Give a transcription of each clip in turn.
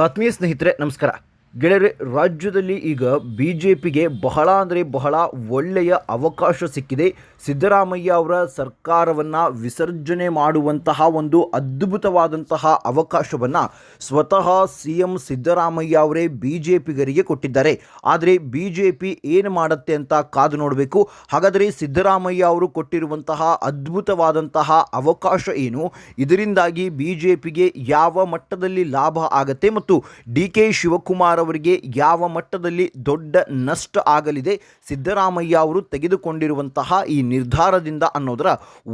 ಆತ್ಮೀಯ ಸ್ನೇಹಿತರೆ ನಮಸ್ಕಾರ ಗೆಳೆಯರೆ, ರಾಜ್ಯದಲ್ಲಿ ಈಗ ಬಿ ಜೆ ಪಿಗೆ ಬಹಳ ಅಂದರೆ ಬಹಳ ಒಳ್ಳೆಯ ಅವಕಾಶ ಸಿಕ್ಕಿದೆ. ಸಿದ್ದರಾಮಯ್ಯ ಅವರ ಸರ್ಕಾರವನ್ನು ವಿಸರ್ಜನೆ ಮಾಡುವಂತಹ ಒಂದು ಅದ್ಭುತವಾದಂತಹ ಅವಕಾಶವನ್ನು ಸ್ವತಃ ಸಿ ಎಂ ಸಿದ್ದರಾಮಯ್ಯ ಅವರೇ ಬಿ ಜೆ ಪಿಗರಿಗೆ ಕೊಟ್ಟಿದ್ದಾರೆ. ಆದರೆ ಬಿ ಜೆ ಪಿ ಏನು ಮಾಡುತ್ತೆ ಅಂತ ಕಾದು ನೋಡಬೇಕು. ಹಾಗಾದರೆ ಸಿದ್ದರಾಮಯ್ಯ ಅವರು ಕೊಟ್ಟಿರುವಂತಹ ಅದ್ಭುತವಾದಂತಹ ಅವಕಾಶ ಏನು? ಇದರಿಂದಾಗಿ ಬಿ ಜೆ ಪಿಗೆ ಯಾವ ಮಟ್ಟದಲ್ಲಿ ಲಾಭ ಆಗತ್ತೆ? ಮತ್ತು ಡಿ ಕೆ ಶಿವಕುಮಾರ್ ಅವರಿಗೆ ಯಾವ ಮಟ್ಟದಲ್ಲಿ ದೊಡ್ಡ ನಷ್ಟ ಆಗಲಿದೆ, ಸಿದ್ದರಾಮಯ್ಯ ಅವರು ತೆಗೆದುಕೊಂಡಿರುವಂತಹ ಈ ನಿರ್ಧಾರದಿಂದ ಅನ್ನೋದರ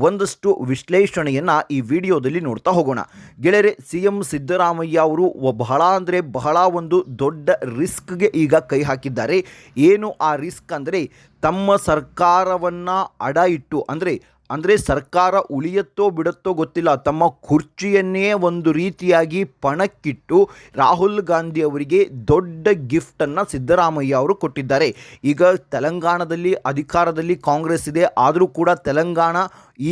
ಒಂದಷ್ಟು ವಿಶ್ಲೇಷಣೆಯನ್ನು ಈ ವಿಡಿಯೋದಲ್ಲಿ ನೋಡ್ತಾ ಹೋಗೋಣ. ಗೆಳೆಯರೆ ಸಿ ಎಂ ಸಿದ್ದರಾಮಯ್ಯ ಅವರು ಬಹಳ ಅಂದರೆ ಬಹಳ ಒಂದು ದೊಡ್ಡ ರಿಸ್ಕ್ಗೆ ಈಗ ಕೈ ಹಾಕಿದ್ದಾರೆ. ಏನು ಆ ರಿಸ್ಕ್ ಅಂದರೆ ತಮ್ಮ ಸರ್ಕಾರವನ್ನು ಅಡ ಇಟ್ಟು ಅಂದರೆ ಅಂದರೆ ಸರ್ಕಾರ ಉಳಿಯತ್ತೋ ಬಿಡುತ್ತೋ ಗೊತ್ತಿಲ್ಲ. ತಮ್ಮ ಕುರ್ಚಿಯನ್ನೇ ಒಂದು ರೀತಿಯಾಗಿ ಪಣಕ್ಕಿಟ್ಟು ರಾಹುಲ್ ಗಾಂಧಿ ಅವರಿಗೆ ದೊಡ್ಡ ಗಿಫ್ಟನ್ನು ಸಿದ್ದರಾಮಯ್ಯ ಅವರು ಕೊಟ್ಟಿದ್ದಾರೆ. ಈಗ ತೆಲಂಗಾಣದಲ್ಲಿ ಅಧಿಕಾರದಲ್ಲಿ ಕಾಂಗ್ರೆಸ್ ಇದೆ. ಆದರೂ ಕೂಡ ತೆಲಂಗಾಣ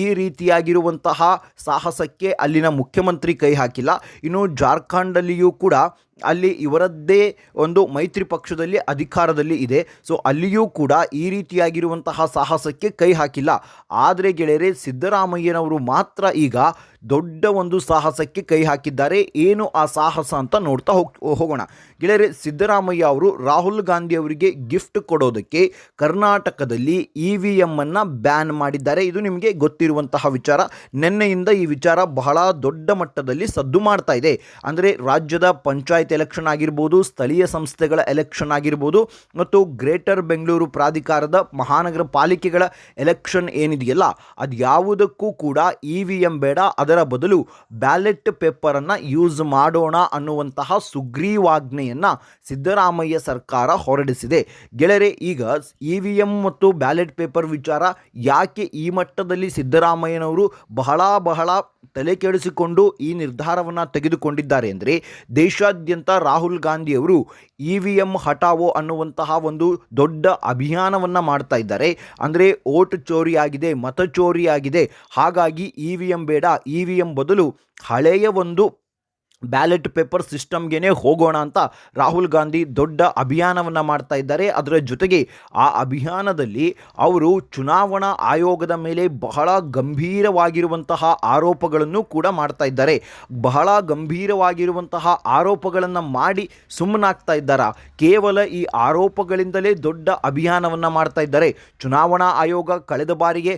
ಈ ರೀತಿಯಾಗಿರುವಂತಹ ಸಾಹಸಕ್ಕೆ ಅಲ್ಲಿನ ಮುಖ್ಯಮಂತ್ರಿ ಕೈ ಹಾಕಿಲ್ಲ. ಇನ್ನು ಜಾರ್ಖಂಡಲ್ಲಿಯೂ ಕೂಡ ಅಲ್ಲಿ ಇವರದ್ದೇ ಒಂದು ಮೈತ್ರಿ ಪಕ್ಷದಲ್ಲಿ ಅಧಿಕಾರದಲ್ಲಿ ಇದೆ. ಸೊ ಅಲ್ಲಿಯೂ ಕೂಡ ಈ ರೀತಿಯಾಗಿರುವಂತಹ ಸಾಹಸಕ್ಕೆ ಕೈ ಹಾಕಿಲ್ಲ. ಆದರೆ ಗೆಳೆಯರೆ, ಸಿದ್ದರಾಮಯ್ಯನವರು ಮಾತ್ರ ಈಗ ದೊಡ್ಡ ಒಂದು ಸಾಹಸಕ್ಕೆ ಕೈ ಹಾಕಿದ್ದಾರೆ. ಏನು ಆ ಸಾಹಸ ಅಂತ ನೋಡ್ತಾ ಹೋಗ್, ಹೋಗೋಣ. ಗೆಳೆಯರೆ, ಸಿದ್ದರಾಮಯ್ಯ ಅವರು ರಾಹುಲ್ ಗಾಂಧಿ ಅವರಿಗೆ ಗಿಫ್ಟ್ ಕೊಡೋದಕ್ಕೆ ಕರ್ನಾಟಕದಲ್ಲಿ ಇ ವಿ ಎಮ್ಮನ್ನು ಬ್ಯಾನ್ ಮಾಡಿದ್ದಾರೆ. ಇದು ನಿಮಗೆ ಗೊತ್ತಿರುವಂತಹ ವಿಚಾರ. ನಿನ್ನೆಯಿಂದ ಈ ವಿಚಾರ ಬಹಳ ದೊಡ್ಡ ಮಟ್ಟದಲ್ಲಿ ಸದ್ದು ಮಾಡ್ತಾ ಇದೆ. ಅಂದರೆ ರಾಜ್ಯದ ಪಂಚಾಯತ್ ಎಲೆಕ್ಷನ್ ಆಗಿರ್ಬೋದು, ಸ್ಥಳೀಯ ಸಂಸ್ಥೆಗಳ ಎಲೆಕ್ಷನ್ ಆಗಿರ್ಬೋದು, ಮತ್ತು ಗ್ರೇಟರ್ ಬೆಂಗಳೂರು ಪ್ರಾಧಿಕಾರದ ಮಹಾನಗರ ಪಾಲಿಕೆಗಳ ಎಲೆಕ್ಷನ್ ಏನಿದೆಯಲ್ಲ ಅದು ಯಾವುದಕ್ಕೂ ಕೂಡ ಇ ವಿ ಎಂ ಬೇಡ. ಅದರ ಬದಲು ಬ್ಯಾಲೆಟ್ ಪೇಪರನ್ನು ಯೂಸ್ ಮಾಡೋಣ ಅನ್ನುವಂತಹ ಸುಗ್ರೀವಾಜ್ಞೆಯನ್ನು ಸಿದ್ದರಾಮಯ್ಯ ಸರ್ಕಾರ ಹೊರಡಿಸಿದೆ. ಗೆಳೆಯರೆ, ಈಗ ಇ ವಿ ಎಂ ಮತ್ತು ಬ್ಯಾಲೆಟ್ ಪೇಪರ್ ವಿಚಾರ ಯಾಕೆ ಈ ಮಟ್ಟದಲ್ಲಿ ಸಿದ್ದರಾಮಯ್ಯನವರು ಬಹಳ ಬಹಳ ತಲೆ ಕೆಡಿಸಿಕೊಂಡು ಈ ನಿರ್ಧಾರವನ್ನು ತೆಗೆದುಕೊಂಡಿದ್ದಾರೆ ಅಂದರೆ ದೇಶಾದ್ಯಂತ ರಾಹುಲ್ ಗಾಂಧಿಯವರು ಇ ವಿ ಎಂ ಹಟಾವೋ ಅನ್ನುವಂತಹ ಒಂದು ದೊಡ್ಡ ಅಭಿಯಾನವನ್ನು ಮಾಡ್ತಾ ಇದ್ದಾರೆ. ಅಂದರೆ ಓಟ್ ಚೋರಿ ಆಗಿದೆ ಮತ ಚೋರಿಯಾಗಿದೆ. ಹಾಗಾಗಿ ಇ ವಿ ಎಂ ಬೇಡ ಇ ವಿ ಎಂ ಬದಲು ಹಳೆಯ ಒಂದು ಬ್ಯಾಲೆಟ್ ಪೇಪರ್ ಸಿಸ್ಟಮ್ಗೆ ಹೋಗೋಣ ಅಂತ ರಾಹುಲ್ ಗಾಂಧಿ ದೊಡ್ಡ ಅಭಿಯಾನವನ್ನು ಮಾಡ್ತಾ ಇದ್ದಾರೆ. ಅದರ ಜೊತೆಗೆ ಆ ಅಭಿಯಾನದಲ್ಲಿ ಅವರು ಚುನಾವಣಾ ಆಯೋಗದ ಮೇಲೆ ಬಹಳ ಗಂಭೀರವಾಗಿರುವಂತಹ ಆರೋಪಗಳನ್ನು ಕೂಡ ಮಾಡ್ತಾ ಇದ್ದಾರೆ. ಬಹಳ ಗಂಭೀರವಾಗಿರುವಂತಹ ಆರೋಪಗಳನ್ನು ಮಾಡಿ ಸುಮ್ಮನಾಗ್ತಾ ಇದ್ದಾರಾ? ಕೇವಲ ಈ ಆರೋಪಗಳಿಂದಲೇ ದೊಡ್ಡ ಅಭಿಯಾನವನ್ನು ಮಾಡ್ತಾ ಇದ್ದಾರೆ. ಚುನಾವಣಾ ಆಯೋಗ ಕಳೆದ ಬಾರಿಗೆ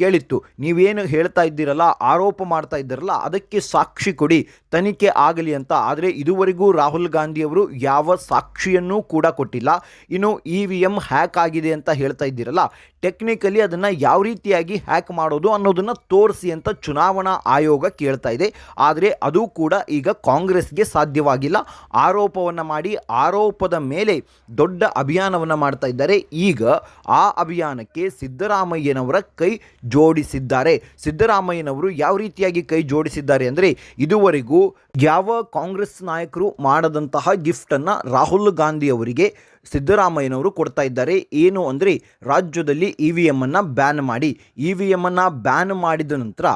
ಕೇಳಿತ್ತು. ನೀವೇನು ಹೇಳ್ತಾ ಇದ್ದೀರಲ್ಲ, ಆರೋಪ ಮಾಡ್ತಾ ಇದ್ದೀರಲ್ಲ, ಅದಕ್ಕೆ ಸಾಕ್ಷಿ ಕೊಡಿ. ತನಿಖೆ ಆಗಲಿ ಅಂತ. ಆದರೆ ಇದುವರೆಗೂ ರಾಹುಲ್ ಗಾಂಧಿ ಅವರು ಯಾವ ಸಾಕ್ಷಿಯನ್ನೂ ಕೂಡ ಕೊಟ್ಟಿಲ್ಲ. ಇನ್ನು ಇ ವಿ ಎಂ ಹ್ಯಾಕ್ ಆಗಿದೆ ಅಂತ ಹೇಳ್ತಾ ಇದ್ದೀರಲ್ಲ. ಟೆಕ್ನಿಕಲಿ ಅದನ್ನು ಯಾವ ರೀತಿಯಾಗಿ ಹ್ಯಾಕ್ ಮಾಡೋದು ಅನ್ನೋದನ್ನು ತೋರಿಸಿ ಅಂತ ಚುನಾವಣಾ ಆಯೋಗ ಕೇಳ್ತಾ ಇದೆ. ಆದರೆ ಅದು ಕೂಡ ಈಗ ಕಾಂಗ್ರೆಸ್ಗೆ ಸಾಧ್ಯವಾಗಿಲ್ಲ. ಆರೋಪವನ್ನು ಮಾಡಿ ಆರೋಪದ ಮೇಲೆ ದೊಡ್ಡ ಅಭಿಯಾನವನ್ನು ಮಾಡ್ತಾ ಇದ್ದಾರೆ. ಈಗ ಆ ಅಭಿಯಾನಕ್ಕೆ ಸಿದ್ದರಾಮಯ್ಯನವರ ಕೈ ಜೋಡಿಸಿದ್ದಾರೆ. ಸಿದ್ದರಾಮಯ್ಯನವರು ಯಾವ ರೀತಿಯಾಗಿ ಕೈ ಜೋಡಿಸಿದ್ದಾರೆ ಅಂದರೆ ಇದುವರೆಗೂ ಯಾವ ಕಾಂಗ್ರೆಸ್ ನಾಯಕರು ಮಾಡದಂತಹ ಗಿಫ್ಟನ್ನು ರಾಹುಲ್ ಗಾಂಧಿ ಅವರಿಗೆ ಸಿದ್ದರಾಮಯ್ಯನವರು ಕೊಡ್ತಾ ಇದ್ದಾರೆ. ಏನು ಅಂದರೆ ರಾಜ್ಯದಲ್ಲಿ ಇ ವಿ ಎಮ್ಮನ್ನು ಬ್ಯಾನ್ ಮಾಡಿ. ಇ ವಿ ಎಮ್ಮನ್ನು ಬ್ಯಾನ್ ಮಾಡಿದ ನಂತರ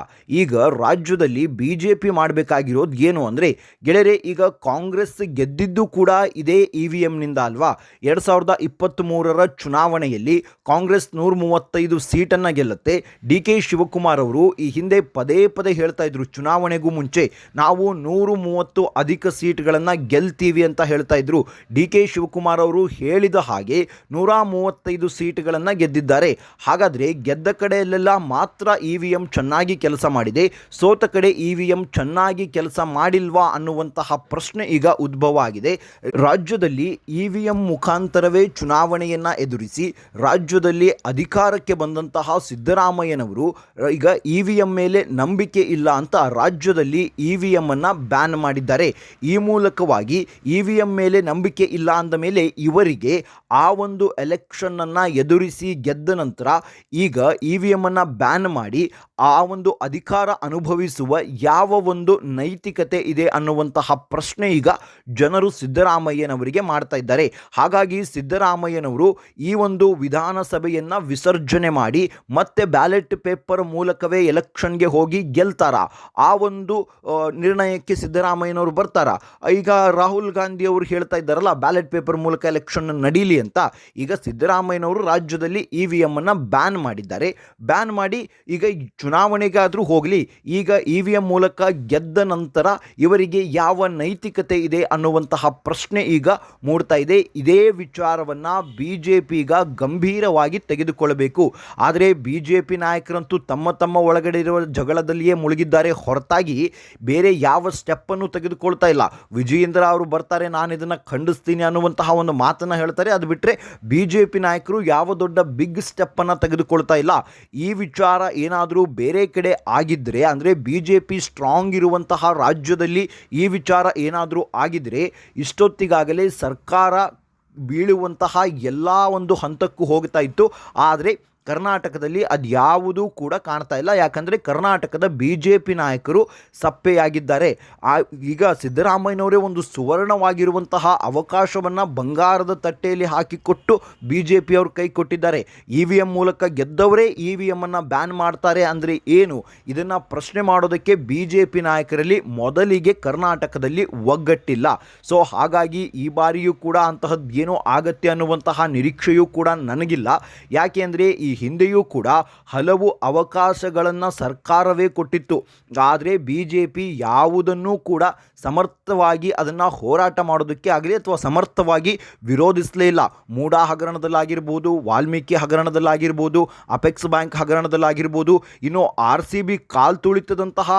ಈಗ ರಾಜ್ಯದಲ್ಲಿ ಬಿ ಜೆ ಪಿ ಮಾಡಬೇಕಾಗಿರೋದು ಏನು ಅಂದರೆ, ಗೆಳೆಯರೆ, ಈಗ ಕಾಂಗ್ರೆಸ್ ಗೆದ್ದಿದ್ದು ಕೂಡ ಇದೇ ಇ ವಿ ಎಮ್ನಿಂದ ಅಲ್ವಾ? ಎರಡು ಸಾವಿರದ ಇಪ್ಪತ್ತ್ಮೂರರ ಚುನಾವಣೆಯಲ್ಲಿ ಕಾಂಗ್ರೆಸ್ ನೂರ ಮೂವತ್ತೈದು ಸೀಟನ್ನು ಗೆಲ್ಲುತ್ತೆ. ಡಿ ಕೆ ಶಿವಕುಮಾರ್ ಅವರು ಈ ಹಿಂದೆ ಪದೇ ಪದೇ ಹೇಳ್ತಾ ಇದ್ರು, ಚುನಾವಣೆಗೂ ಮುಂಚೆ ನಾವು ನೂರು ಮೂವತ್ತು ಅಧಿಕ ಸೀಟ್ಗಳನ್ನು ಗೆಲ್ತೀವಿ ಅಂತ ಹೇಳ್ತಾ ಇದ್ರು. ಡಿ ಕೆ ಶಿವಕುಮಾರ್ ಅವರು ಹೇಳಿದ ಹಾಗೆ ನೂರ ಮೂವತ್ತೈದು ಸೀಟ್ಗಳನ್ನು ಗೆದ್ದಿದ್ದಾರೆ. ಹಾಗಾದರೆ ಗೆದ್ದ ಕಡೆಯಲ್ಲೆಲ್ಲ ಮಾತ್ರ ಇ ವಿ ಎಂ ಚೆನ್ನಾಗಿ ಕೆಲಸ ಮಾಡಿದೆ. ಸೋತ ಕಡೆ ಇ ವಿ ಎಂ ಚೆನ್ನಾಗಿ ಕೆಲಸ ಮಾಡಿಲ್ವಾ ಅನ್ನುವಂತಹ ಪ್ರಶ್ನೆ ಈಗ ಉದ್ಭವ ಆಗಿದೆ. ರಾಜ್ಯದಲ್ಲಿ ಇ ವಿ ಎಂ ಮುಖಾಂತರವೇ ಚುನಾವಣೆಯನ್ನು ಎದುರಿಸಿ ರಾಜ್ಯದಲ್ಲಿ ಅಧಿಕಾರಕ್ಕೆ ಬಂದಂತಹ ಸಿದ್ದರಾಮಯ್ಯನವರು, ಈಗ ಇ ವಿ ಎಂ ಮೇಲೆ ನಂಬಿಕೆ ಇಲ್ಲ ಅಂತ ರಾಜ್ಯದಲ್ಲಿ ಇ ವಿ ಎಮ್ಮನ್ನು ಬ್ಯಾನ್ ಮಾಡಿದ್ದಾರೆ. ಈ ಮೂಲಕವಾಗಿ ಇ ವಿ ಎಂ ಮೇಲೆ ನಂಬಿಕೆ ಇಲ್ಲ ಅಂದ ಮೇಲೆ ಇವರಿಗೆ ಆ ಒಂದು ಎಲೆಕ್ಷನನ್ನು ಎದುರಿಸಿ ಗೆದ್ದ ನಂತರ ಈಗ ಇ ವಿ ಬ್ಯಾನ್ ಮಾಡಿ ಆ ಒಂದು ಅಧಿಕಾರ ಅನುಭವಿಸುವ ಯಾವ ಒಂದು ನೈತಿಕತೆ ಇದೆ ಅನ್ನುವಂತಹ ಪ್ರಶ್ನೆ ಈಗ ಜನರು ಸಿದ್ದರಾಮಯ್ಯನವರಿಗೆ ಮಾಡ್ತಾ ಇದ್ದಾರೆ. ಹಾಗಾಗಿ ಸಿದ್ದರಾಮಯ್ಯನವರು ಈ ಒಂದು ವಿಧಾನಸಭೆಯನ್ನು ವಿಸರ್ಜನೆ ಮಾಡಿ ಮತ್ತೆ ಬ್ಯಾಲೆಟ್ ಪೇಪರ್ ಮೂಲಕವೇ ಎಲೆಕ್ಷನ್ಗೆ ಹೋಗಿ ಗೆಲ್ತಾರ. ಆ ಒಂದು ನಿರ್ಣಯಕ್ಕೆ ಸಿದ್ದರಾಮಯ್ಯನವರು ಬರ್ತಾರ. ಈಗ ರಾಹುಲ್ ಗಾಂಧಿ ಅವರು ಹೇಳ್ತಾ ಇದ್ದಾರಲ್ಲ ಬ್ಯಾಲೆಟ್ ಪೇಪರ್ ಮೂಲಕ ಎಲೆಕ್ಷನ್ ನಡೀಲಿ ಅಂತ ಈಗ ಸಿದ್ದರಾಮಯ್ಯನವರು ರಾಜ್ಯದಲ್ಲಿ ಇ ವಿ ಎಮ್ಮನ್ನು ಬ್ಯಾನ್ ಮಾಡಿದ್ದಾರೆ. ಬ್ಯಾನ್ ಮಾಡಿ ಈಗ ಚುನಾವಣೆಗಾದರೂ ಹೋಗಲಿ, ಈಗ ಇ ವಿ ಎಂ ಮೂಲಕ ಗೆದ್ದ ನಂತರ ಇವರಿಗೆ ಯಾವ ನೈತಿಕತೆ ಇದೆ ಅನ್ನುವಂತಹ ಪ್ರಶ್ನೆ ಈಗ ಮೂಡ್ತಾ ಇದೆ. ಇದೇ ವಿಚಾರವನ್ನು ಬಿ ಜೆ ಪಿ ಈಗ ಗಂಭೀರವಾಗಿ ತೆಗೆದುಕೊಳ್ಳಬೇಕು. ಆದರೆ ಬಿ ಜೆ ಪಿ ನಾಯಕರಂತೂ ತಮ್ಮ ತಮ್ಮ ಒಳಗಡೆ ಇರುವ ಜಗಳದಲ್ಲಿಯೇ ಮುಳುಗಿದ್ದಾರೆ. ಹೊರತಾಗಿ ಬೇರೆ ಯಾವ ಸ್ಟೆಪ್ಪನ್ನು ತೆಗೆದುಕೊಳ್ತಾ ಇಲ್ಲ. ವಿಜಯೇಂದ್ರ ಅವರು ಬರ್ತಾರೆ ನಾನು ಇದನ್ನು ಖಂಡಿಸ್ತೀನಿ ಅನ್ನುವಂತಹ ಒಂದು ಮಾತನ್ನು ಹೇಳ್ತಾರೆ. ಅದು ಬಿಟ್ಟರೆ ಬಿ ಜೆ ಪಿ ನಾಯಕರು ಯಾವ ದೊಡ್ಡ ಬಿಗ್ ಸ್ಟೆಪ್ಪನ್ನು ತೆಗೆದುಕೊಳ್ತಾ ಇಲ್ಲ. ಈ ವಿಚಾರ ಏನಾದರೂ ಬೇರೆ ಕಡೆ ಆಗಿದ್ದರೆ ಅಂದರೆ ಬಿ ಜೆ ಪಿ ಸ್ಟ್ರಾಂಗ್ ಇರುವಂತಹ ರಾಜ್ಯದಲ್ಲಿ ಈ ವಿಚಾರ ಏನಾದರೂ ಆಗಿದ್ದರೆ ಇಷ್ಟೊತ್ತಿಗಾಗಲೇ ಸರ್ಕಾರ ಬೀಳುವಂತಹ ಎಲ್ಲ ಒಂದು ಹಂತಕ್ಕೂ ಹೋಗ್ತಾ ಇತ್ತು. ಆದರೆ ಕರ್ನಾಟಕದಲ್ಲಿ ಅದು ಯಾವುದೂ ಕೂಡ ಕಾಣ್ತಾ ಇಲ್ಲ. ಯಾಕಂದರೆ ಕರ್ನಾಟಕದ ಬಿ ಜೆ ಪಿ ನಾಯಕರು ಸಪ್ಪೆಯಾಗಿದ್ದಾರೆ. ಆ, ಈಗ ಸಿದ್ದರಾಮಯ್ಯನವರೇ ಒಂದು ಸುವರ್ಣವಾಗಿರುವಂತಹ ಅವಕಾಶವನ್ನು ಬಂಗಾರದ ತಟ್ಟೆಯಲ್ಲಿ ಹಾಕಿಕೊಟ್ಟು ಬಿ ಜೆ ಪಿಯವರು ಕೈ ಕೊಟ್ಟಿದ್ದಾರೆ. ಇ ವಿ ಎಂ ಮೂಲಕ ಗೆದ್ದವರೇ ಇ ವಿ ಎಮ್ಮನ್ನು ಬ್ಯಾನ್ ಮಾಡ್ತಾರೆ ಅಂದರೆ ಏನು? ಇದನ್ನು ಪ್ರಶ್ನೆ ಮಾಡೋದಕ್ಕೆ ಬಿ ಜೆ ಪಿ ನಾಯಕರಲ್ಲಿ ಮೊದಲಿಗೆ ಕರ್ನಾಟಕದಲ್ಲಿ ಒಗ್ಗಟ್ಟಿಲ್ಲ. ಸೊ, ಹಾಗಾಗಿ ಈ ಬಾರಿಯೂ ಕೂಡ ಅಂತಹದ್ದು ಏನೋ ಆಗತ್ತೆ ಅನ್ನುವಂತಹ ನಿರೀಕ್ಷೆಯೂ ಕೂಡ ನನಗಿಲ್ಲ. ಯಾಕೆ ಅಂದರೆ ಈ ಹಿಂದೆಯೂ ಕೂಡ ಹಲವು ಅವಕಾಶಗಳನ್ನು ಸರ್ಕಾರವೇ ಕೊಟ್ಟಿತ್ತು. ಆದರೆ ಬಿ ಜೆ ಪಿ ಯಾವುದನ್ನೂ ಕೂಡ ಸಮರ್ಥವಾಗಿ ಅದನ್ನು ಹೋರಾಟ ಮಾಡೋದಕ್ಕೆ ಆಗಲಿ ಅಥವಾ ಸಮರ್ಥವಾಗಿ ವಿರೋಧಿಸಲೇ ಇಲ್ಲ. ಮೂಡಾ ಹಗರಣದಲ್ಲಾಗಿರ್ಬೋದು, ವಾಲ್ಮೀಕಿ ಹಗರಣದಲ್ಲಾಗಿರ್ಬೋದು, ಅಪೆಕ್ಸ್ ಬ್ಯಾಂಕ್ ಹಗರಣದಲ್ಲಾಗಿರ್ಬೋದು, ಇನ್ನು ಆರ್ ಸಿ ಬಿ ಕಾಲ್ ತುಳಿತದಂತಹ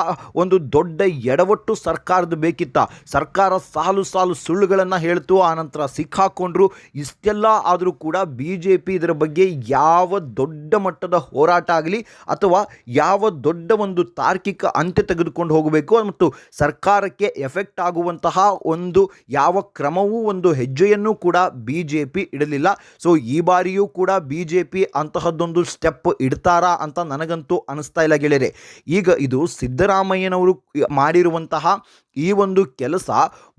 ಒಂದು ದೊಡ್ಡ ಎಡವಟ್ಟು ಸರ್ಕಾರದ ಬೇಕಿತ್ತ. ಸರ್ಕಾರ ಸಾಲು ಸಾಲು ಸುಳ್ಳುಗಳನ್ನು ಹೇಳ್ತು, ಆನಂತರ ಸಿಕ್ಕಾಕೊಂಡ್ರು ಇಷ್ಟೆಲ್ಲ ಆದರೂ ಕೂಡ ಬಿ ಜೆ ಪಿ ಇದರ ಬಗ್ಗೆ ಯಾವ ದೊಡ್ಡ ಮಟ್ಟದ ಹೋರಾಟ ಆಗಲಿ ಅಥವಾ ಯಾವ ದೊಡ್ಡ ಒಂದು ತಾರ್ಕಿಕ ಅಂತ್ಯ ತೆಗೆದುಕೊಂಡು ಹೋಗಬೇಕು ಮತ್ತು ಸರ್ಕಾರಕ್ಕೆ ಎಫೆಕ್ಟ್ ಆಗುವಂತಹ ಒಂದು ಯಾವ ಕ್ರಮವೂ ಒಂದು ಹೆಜ್ಜೆಯನ್ನು ಕೂಡ ಬಿ ಜೆ ಪಿ ಇಡಲಿಲ್ಲ. ಸೊ ಈ ಬಾರಿಯೂ ಕೂಡ ಬಿ ಜೆ ಪಿ ಅಂತಹದ್ದೊಂದು ಸ್ಟೆಪ್ ಇಡ್ತಾರಾ ಅಂತ ನನಗಂತೂ ಅನಿಸ್ತಾ ಇಲ್ಲ ಗೆಳೆಯರೆ. ಈಗ ಇದು ಸಿದ್ದರಾಮಯ್ಯನವರು ಮಾಡಿರುವಂತಹ ಈ ಒಂದು ಕೆಲಸ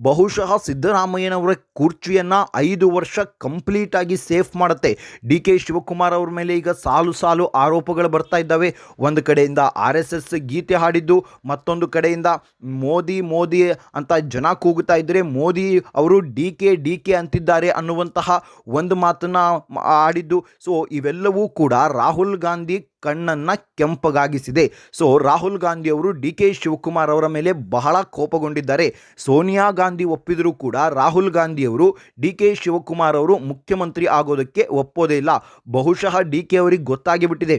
ಬಹುಶಃ ಸಿದ್ದರಾಮಯ್ಯನವರ ಕುರ್ಚಿಯನ್ನು ಐದು ವರ್ಷ ಕಂಪ್ಲೀಟಾಗಿ ಸೇಫ್ ಮಾಡುತ್ತೆ. ಡಿ ಕೆ ಶಿವಕುಮಾರ್ ಅವ್ರ ಮೇಲೆ ಈಗ ಸಾಲು ಸಾಲು ಆರೋಪಗಳು ಬರ್ತಾ ಇದ್ದಾವೆ. ಒಂದು ಕಡೆಯಿಂದ ಆರ್ ಎಸ್ ಗೀತೆ ಹಾಡಿದ್ದು, ಮತ್ತೊಂದು ಕಡೆಯಿಂದ ಮೋದಿ ಮೋದಿ ಅಂತ ಜನ ಕೂಗುತ್ತಾ ಇದ್ದರೆ ಮೋದಿ ಅವರು ಡಿ ಕೆ ಡಿ ಕೆ ಅಂತಿದ್ದಾರೆ ಅನ್ನುವಂತಹ ಒಂದು ಮಾತನ್ನು ಆಡಿದ್ದು ಸೊ ಇವೆಲ್ಲವೂ ಕೂಡ ರಾಹುಲ್ ಗಾಂಧಿ ಕಣ್ಣನ್ನು ಕೆಂಪಗಾಗಿಸಿದೆ. ಸೊ ರಾಹುಲ್ ಗಾಂಧಿ ಅವರು ಡಿ ಕೆ ಶಿವಕುಮಾರ್ ಅವರ ಮೇಲೆ ಬಹಳ ಕೋಪಗೊಂಡಿದ್ದಾರೆ. ಸೋನಿಯಾ ಗಾಂಧಿ ಒಪ್ಪಿದರೂ ಕೂಡ ರಾಹುಲ್ ಗಾಂಧಿ ಅವರು ಡಿ ಕೆ ಶಿವಕುಮಾರ್ ಅವರು ಮುಖ್ಯಮಂತ್ರಿ ಆಗೋದಕ್ಕೆ ಒಪ್ಪೋದೇ ಇಲ್ಲ. ಬಹುಶಃ ಡಿ ಕೆ ಅವರಿಗೆ ಗೊತ್ತಾಗಿಬಿಟ್ಟಿದೆ.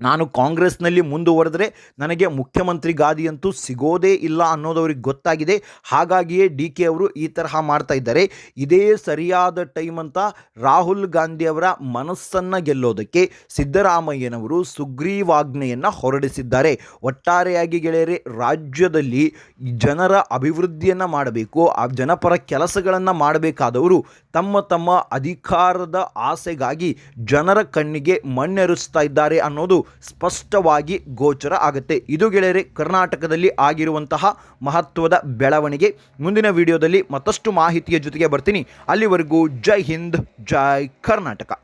ನಾನು ಕಾಂಗ್ರೆಸ್ನಲ್ಲಿ ಮುಂದುವರೆದರೆ ನನಗೆ ಮುಖ್ಯಮಂತ್ರಿ ಗಾದಿಯಂತೂ ಸಿಗೋದೇ ಇಲ್ಲ ಅನ್ನೋದವ್ರಿಗೆ ಗೊತ್ತಾಗಿದೆ. ಹಾಗಾಗಿಯೇ ಡಿ ಕೆ ಅವರು ಈ ತರಹ ಮಾಡ್ತಾ ಇದ್ದಾರೆ. ಇದೇ ಸರಿಯಾದ ಟೈಮ್ ಅಂತ ರಾಹುಲ್ ಗಾಂಧಿಯವರ ಮನಸ್ಸನ್ನು ಗೆಲ್ಲೋದಕ್ಕೆ ಸಿದ್ದರಾಮಯ್ಯನವರು ಸುಗ್ರೀವಾಜ್ಞೆಯನ್ನು ಹೊರಡಿಸಿದ್ದಾರೆ. ಒಟ್ಟಾರೆಯಾಗಿ ಗೆಳೆಯರೆ, ರಾಜ್ಯದಲ್ಲಿ ಜನರ ಅಭಿವೃದ್ಧಿಯನ್ನು ಮಾಡಬೇಕು, ಆ ಜನಪರ ಕೆಲಸಗಳನ್ನು ಮಾಡಬೇಕಾದವರು ತಮ್ಮ ತಮ್ಮ ಅಧಿಕಾರದ ಆಸೆಗಾಗಿ ಜನರ ಕಣ್ಣಿಗೆ ಮಣ್ಣೆರಿಸ್ತಾ ಇದ್ದಾರೆ ಅನ್ನೋದು ಸ್ಪಷ್ಟವಾಗಿ ಗೋಚರ ಆಗುತ್ತೆ. ಇದು ಗೆಳೆಯರೆ, ಕರ್ನಾಟಕದಲ್ಲಿ ಆಗಿರುವಂತಹ ಮಹತ್ವದ ಬೆಳವಣಿಗೆ. ಮುಂದಿನ ವಿಡಿಯೋದಲ್ಲಿ ಮತ್ತಷ್ಟು ಮಾಹಿತಿಯ ಜೊತೆಗೆ ಬರ್ತೀನಿ. ಅಲ್ಲಿವರೆಗೂ ಜೈ ಹಿಂದ್, ಜೈ ಕರ್ನಾಟಕ.